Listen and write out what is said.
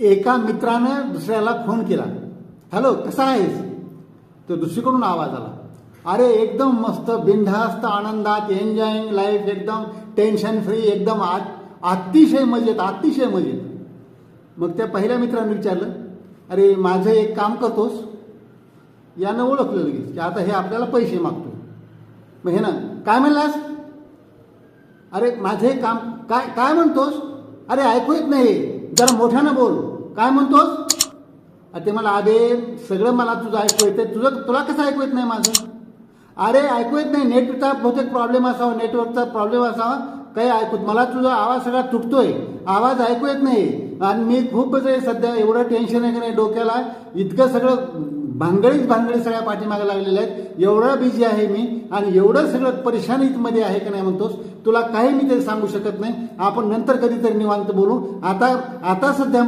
एका मित्रानं दुसऱ्याला फोन केला. हॅलो कसा आहेस? तो दुसरीकडून आवाज आला. अरे एकदम मस्त बिनधास्त आनंदात एन्जॉईंग लाईफ एकदम टेन्शन फ्री एकदम आ- अतिशय मजेत अतिशय मजेत. मग त्या पहिल्या मित्राने विचारलं अरे माझं एक काम करतोस? यानं ओळखलं लगेच की आता हे आपल्याला पैसे मागतो मग हे ना काय म्हणलास? अरे माझे काम काय काय म्हणतोस? अरे ऐकू येत नाही. जरा मोठ्यानं बोल. काय म्हणतोस? अरे ते मला अरे सगळं मला तुझं ऐकू येते तुझं तुला कसं ऐकू येत नाही माझं? अरे ऐकू येत नाही. नेटचा बहुतेक प्रॉब्लेम असावा नेटवर्कचा प्रॉब्लेम असावा. काही ऐकू मला तुझा आवाज सगळा तुटतोय. आवाज ऐकू येत नाही. आणि मी खूप सध्या एवढं टेन्शन आहे की नाही डोक्याला. इतकं सगळं भांगडीच भांगडी सगळ्या पाठीमागे लागलेल्या आहेत. एवढा बिझी आहे मी आणि एवढं सगळं परेशानीमध्ये आहे का नाही म्हणतोस तुला काही मी तरी सांगू शकत नाही. आपण नंतर कधीतरी निवांत बोलू. आता आता सध्या